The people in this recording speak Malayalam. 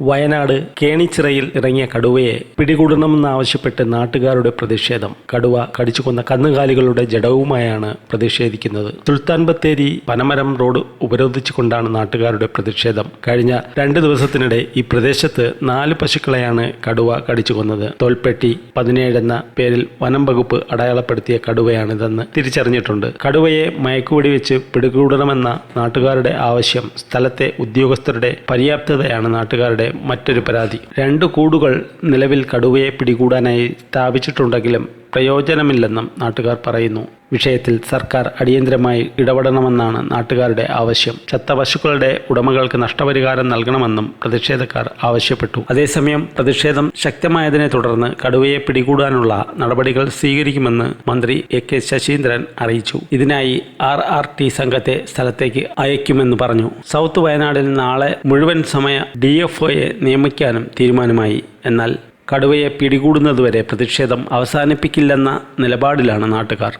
വയനാട് കേണിച്ചിറയിൽ ഇറങ്ങിയ കടുവയെ പിടികൂടണമെന്നാവശ്യപ്പെട്ട് നാട്ടുകാരുടെ പ്രതിഷേധം. കടുവ കടിച്ചുകൊന്ന കന്നുകാലികളുടെ ജഡവുമായാണ് പ്രതിഷേധിക്കുന്നത്. സുൽത്താൻ ബത്തേരി പനമരം റോഡ് ഉപരോധിച്ചുകൊണ്ടാണ് നാട്ടുകാരുടെ പ്രതിഷേധം. കഴിഞ്ഞ രണ്ട് ദിവസത്തിനിടെ ഈ പ്രദേശത്ത് നാല് പശുക്കളെയാണ് കടുവ കടിച്ചുകൊന്നത്. തോൽപ്പെട്ടി പതിനേഴ് എന്ന പേരിൽ വനം വകുപ്പ് അടയാളപ്പെടുത്തിയ കടുവയാണിതെന്ന് തിരിച്ചറിഞ്ഞിട്ടുണ്ട്. കടുവയെ മയക്കുവെടി വെച്ച് പിടികൂടണമെന്ന നാട്ടുകാരുടെ ആവശ്യം സ്ഥലത്തെ ഉദ്യോഗസ്ഥരുടെ പര്യാപ്തതയാണ് നാട്ടുകാരുടെ മറ്റൊരു പരാതി. രണ്ട് കൂടുകൾ നിലവിൽ കടുവയെ പിടികൂടാനായി സ്ഥാപിച്ചിട്ടുണ്ടെങ്കിലും പ്രയോജനമില്ലെന്നും നാട്ടുകാർ പറയുന്നു. വിഷയത്തിൽ സർക്കാർ അടിയന്തരമായി ഇടപെടണമെന്നാണ് നാട്ടുകാരുടെ ആവശ്യം. ചത്ത പശുക്കളുടെ ഉടമകൾക്ക് നഷ്ടപരിഹാരം നൽകണമെന്നും പ്രതിഷേധക്കാർ ആവശ്യപ്പെട്ടു. അതേസമയം പ്രതിഷേധം ശക്തമായതിനെ തുടർന്ന് കടുവയെ പിടികൂടാനുള്ള നടപടികൾ സ്വീകരിക്കുമെന്ന് മന്ത്രി എ കെ ശശീന്ദ്രൻ അറിയിച്ചു. ഇതിനായി ആർ ആർ ടി സംഘത്തെ സ്ഥലത്തേക്ക് അയക്കുമെന്ന് പറഞ്ഞു. സൗത്ത് വയനാടിൽ നാളെ മുഴുവൻ സമയ ഡി നിയമിക്കാനും തീരുമാനമായി. എന്നാൽ കടുവയെ പിടികൂടുന്നതുവരെ പ്രതിഷേധം അവസാനിപ്പിക്കില്ലെന്ന നിലപാടിലാണ് നാട്ടുകാർ